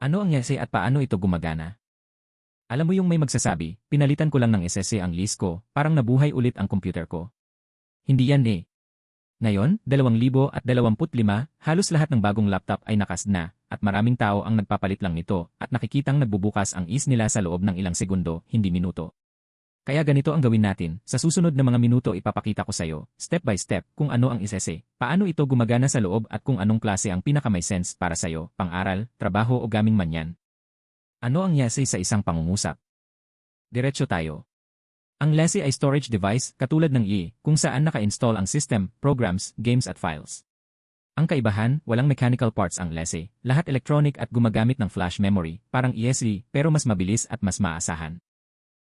Ano ang yese at paano ito gumagana? Alam mo yung may magsasabi, pinalitan ko lang ng SSC ang list ko, parang nabuhay ulit ang computer ko. Hindi yan eh. Ngayon, 2025, halos lahat ng bagong laptop ay nakas na, at maraming tao ang nagpapalit lang nito, at nakikitang nagbubukas ang is nila sa loob ng ilang segundo, hindi minuto. Kaya ganito ang gawin natin, sa susunod na mga minuto ipapakita ko sa iyo, step by step, kung ano ang SSC, paano ito gumagana sa loob at kung anong klase ang pinakamay sense para sa iyo, pang-aral, trabaho o gaming man yan. Ano ang YASE sa isang pangungusap? Diretso tayo. Ang LASI ay storage device, katulad ng I, kung saan naka-install ang system, programs, games at files. Ang kaibahan, walang mechanical parts ang LASI, lahat electronic at gumagamit ng flash memory, parang ESD, pero mas mabilis at mas maasahan.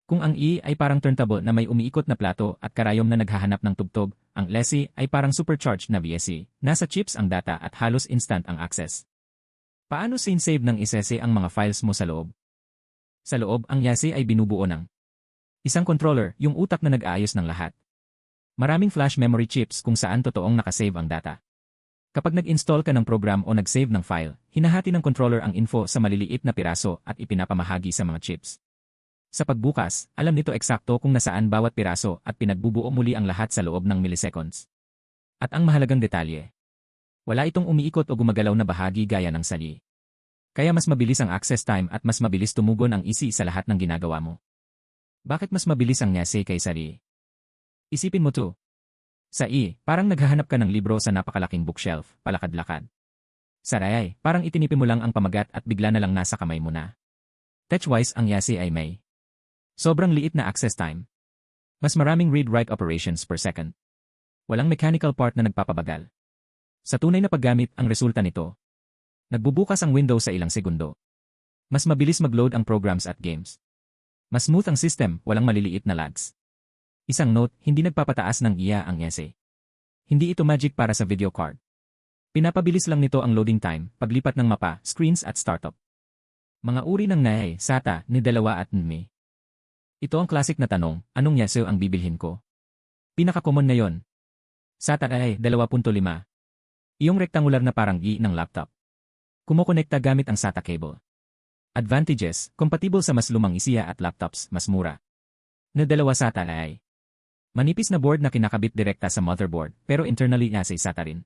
Kung ang E ay parang turntable na may umiikot na plato at karayom na naghahanap ng tugtog, ang LESI ay parang supercharged na VSE. Nasa chips ang data at halos instant ang access. Paano save ng isese ang mga files mo sa loob? Sa loob, ang YASI ay binubuo ng isang controller, yung utak na nag-aayos ng lahat. Maraming flash memory chips kung saan totoong nakasave ang data. Kapag nag-install ka ng program o nag-save ng file, hinahati ng controller ang info sa maliliit na piraso at ipinapamahagi sa mga chips. Sa pagbukas, alam nito eksakto kung nasaan bawat piraso at pinagbubuo muli ang lahat sa loob ng milliseconds. At ang mahalagang detalye. Wala itong umiikot o gumagalaw na bahagi gaya ng sali. Kaya mas mabilis ang access time at mas mabilis tumugon ang isi sa lahat ng ginagawa mo. Bakit mas mabilis ang nyase kay sali? Isipin mo to. Sa I, parang naghahanap ka ng libro sa napakalaking bookshelf, palakad-lakad. Sa Rayay, parang itinipin mo lang ang pamagat at bigla na lang nasa kamay mo na. Touchwise ang yasi ay may Sobrang liit na access time. Mas maraming read-write operations per second. Walang mechanical part na nagpapabagal. Sa tunay na paggamit ang resulta nito. Nagbubukas ang window sa ilang segundo. Mas mabilis mag-load ang programs at games. Mas smooth ang system, walang maliliit na lags. Isang note, hindi nagpapataas ng iya ang essay. Hindi ito magic para sa video card. Pinapabilis lang nito ang loading time, paglipat ng mapa, screens at startup. Mga uri ng NAE, SATA, ni dalawa at NME. Ito ang classic na tanong, anong yaso ang bibilhin ko? Pinaka-common ngayon. SATA ay 2.5. Iyong rektangular na parang I ng laptop. Kumokonekta gamit ang SATA cable. Advantages, compatible sa mas lumang isiya at laptops, mas mura. Na dalawa SATA ay Manipis na board na kinakabit direkta sa motherboard, pero internally nasa SATA rin.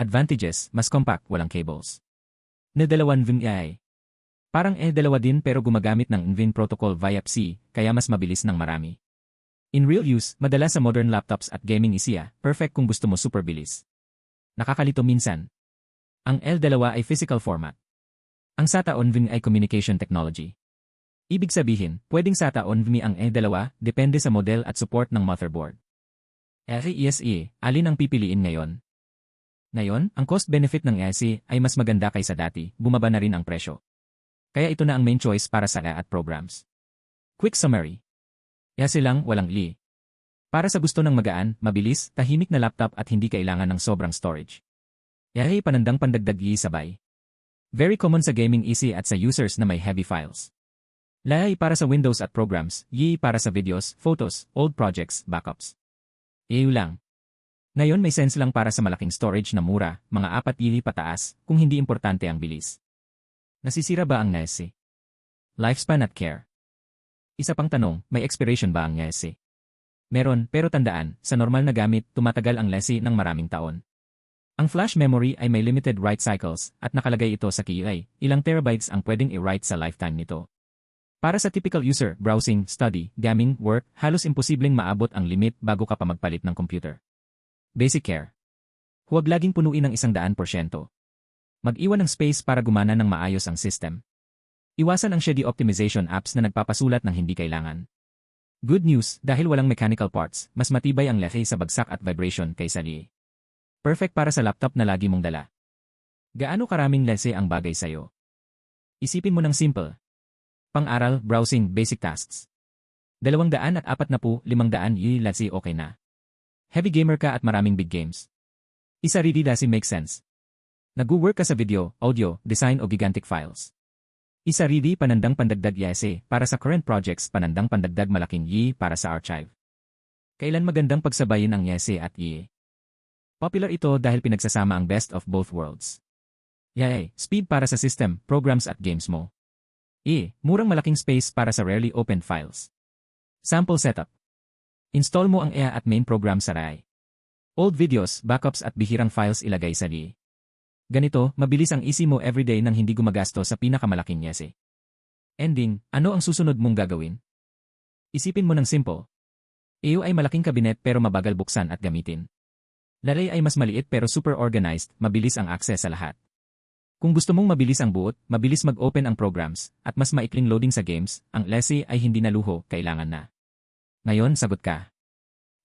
Advantages, mas compact, walang cables. Na dalawan ay Parang eh dalawa din pero gumagamit ng NVIN protocol via PSI, kaya mas mabilis ng marami. In real use, madalas sa modern laptops at gaming isiya, perfect kung gusto mo super bilis. Nakakalito minsan. Ang L2 ay physical format. Ang SATA ONVIN ay communication technology. Ibig sabihin, pwedeng SATA ONVMI ang E2, depende sa model at support ng motherboard. RESE, alin ang pipiliin ngayon? Ngayon, ang cost-benefit ng ESE ay mas maganda kaysa dati, bumaba na rin ang presyo. Kaya ito na ang main choice para sa at programs. Quick summary. Yasi lang, walang li. Para sa gusto ng magaan, mabilis, tahimik na laptop at hindi kailangan ng sobrang storage. Yahay panandang pandagdag yi sabay. Very common sa gaming easy at sa users na may heavy files. Layay para sa Windows at programs, yi para sa videos, photos, old projects, backups. Iyo lang. Ngayon may sense lang para sa malaking storage na mura, mga apat yi pataas, kung hindi importante ang bilis. Nasisira ba ang NESI? Lifespan at care. Isa pang tanong, may expiration ba ang NESI? Meron, pero tandaan, sa normal na gamit, tumatagal ang LESI ng maraming taon. Ang flash memory ay may limited write cycles at nakalagay ito sa key ilang terabytes ang pwedeng i-write sa lifetime nito. Para sa typical user, browsing, study, gaming, work, halos imposibleng maabot ang limit bago ka pa magpalit ng computer. Basic care. Huwag laging punuin ng isang daan porsyento. Mag-iwan ng space para gumana ng maayos ang system. Iwasan ang shady optimization apps na nagpapasulat ng hindi kailangan. Good news, dahil walang mechanical parts, mas matibay ang laki sa bagsak at vibration kaysa li. Perfect para sa laptop na lagi mong dala. Gaano karaming lese ang bagay sa'yo? Isipin mo ng simple. Pang-aral, browsing, basic tasks. Dalawang daan at apat na po, limang daan yi lasi okay na. Heavy gamer ka at maraming big games. Isa really lasi make sense. Nag-work ka sa video, audio, design o gigantic files. Isa ridi panandang pandagdag yese para sa current projects panandang pandagdag malaking yi para sa archive. Kailan magandang pagsabayin ang yese at yi? Popular ito dahil pinagsasama ang best of both worlds. Yay, speed para sa system, programs at games mo. E, murang malaking space para sa rarely opened files. Sample setup. Install mo ang EA at main program sa RAI. Old videos, backups at bihirang files ilagay sa RAI. Ganito, mabilis ang easy mo everyday nang hindi gumagasto sa pinakamalaking yese. Ending, ano ang susunod mong gagawin? Isipin mo ng simple. EO ay malaking kabinet pero mabagal buksan at gamitin. Lalay ay mas maliit pero super organized, mabilis ang access sa lahat. Kung gusto mong mabilis ang buot, mabilis mag-open ang programs, at mas maikling loading sa games, ang Lessy ay hindi na luho, kailangan na. Ngayon, sagot ka.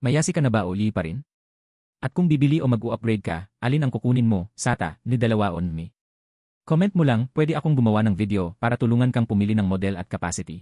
Mayasi ka na ba o li pa rin? At kung bibili o mag-upgrade ka, alin ang kukunin mo, SATA, ni dalawa on me? Comment mo lang, pwede akong gumawa ng video para tulungan kang pumili ng model at capacity.